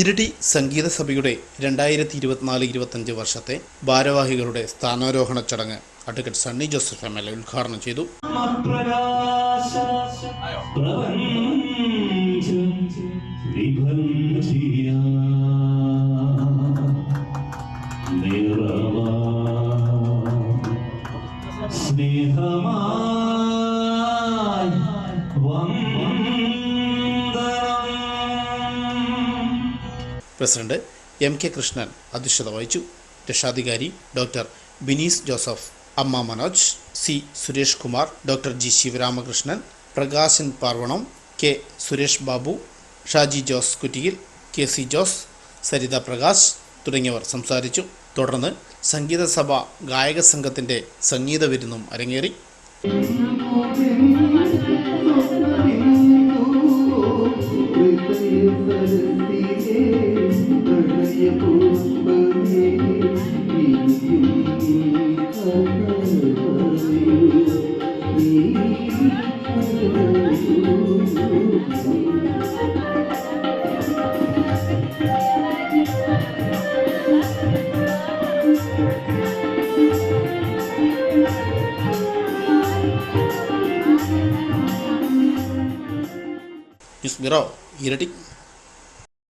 ഇരട്ടി സംഗീത സഭയുടെ രണ്ടായിരത്തി ഇരുപത്തിനാല് ഇരുപത്തഞ്ച് വർഷത്തെ ഭാരവാഹികളുടെ സ്ഥാനാരോഹണ ചടങ്ങ് advocate Sunny Joseph M L A ഉദ്ഘാടനം ചെയ്തു. സ്നേഹമായി പ്രസിഡന്റ് എം കെ കൃഷ്ണൻ അധ്യക്ഷത വഹിച്ചു. രക്ഷാധികാരി ഡോക്ടർ ബിനീസ് ജോസഫ് അമ്മ Manoj C. Suresh Kumar doctor G. Sivaramakrishnan Prakashan Parvanam K. Suresh Babu Shaji Jose Kuttiyil K. C. Jose Saritha Prakash തുടങ്ങിയവർ സംസാരിച്ചു. തുടർന്ന് സംഗീത സഭ ഗായക സംഘത്തിന്റെ സംഗീത വിരുന്നും അരങ്ങേറി. Just Biro, iya Heretic